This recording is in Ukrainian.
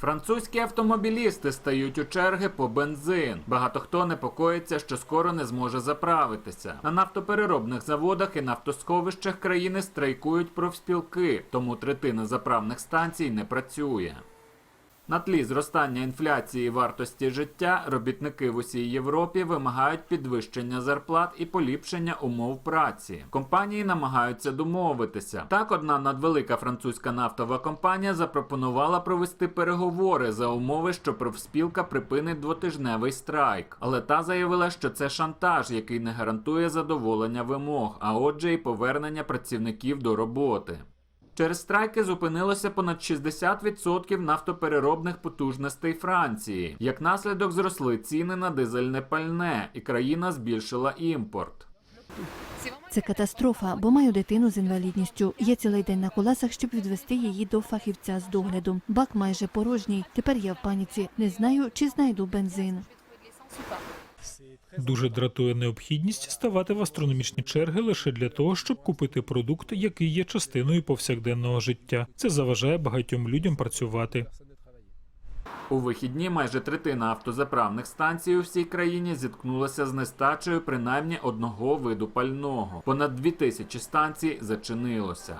Французькі автомобілісти стають у черги по бензин. Багато хто непокоїться, що скоро не зможе заправитися. На нафтопереробних заводах і нафтосховищах країни страйкують профспілки, тому третина заправних станцій не працює. На тлі зростання інфляції вартості життя робітники в усій Європі вимагають підвищення зарплат і поліпшення умов праці. Компанії намагаються домовитися. Так, одна надвелика французька нафтова компанія запропонувала провести переговори за умови, що профспілка припинить двотижневий страйк. Але та заявила, що це шантаж, який не гарантує задоволення вимог, а отже, і повернення працівників до роботи. Через страйки зупинилося понад 60% нафтопереробних потужностей Франції. Як наслідок зросли ціни на дизельне пальне, і країна збільшила імпорт. Це катастрофа, бо маю дитину з інвалідністю. Є цілий день на колесах, щоб відвести її до фахівця з догляду. Бак майже порожній. Тепер я в паніці. Не знаю, чи знайду бензин. Дуже дратує необхідність ставати в астрономічні черги лише для того, щоб купити продукт, який є частиною повсякденного життя. Це заважає багатьом людям працювати. У вихідні майже третина автозаправних станцій у всій країні зіткнулася з нестачею принаймні одного виду пального. Понад 2000 станцій зачинилося.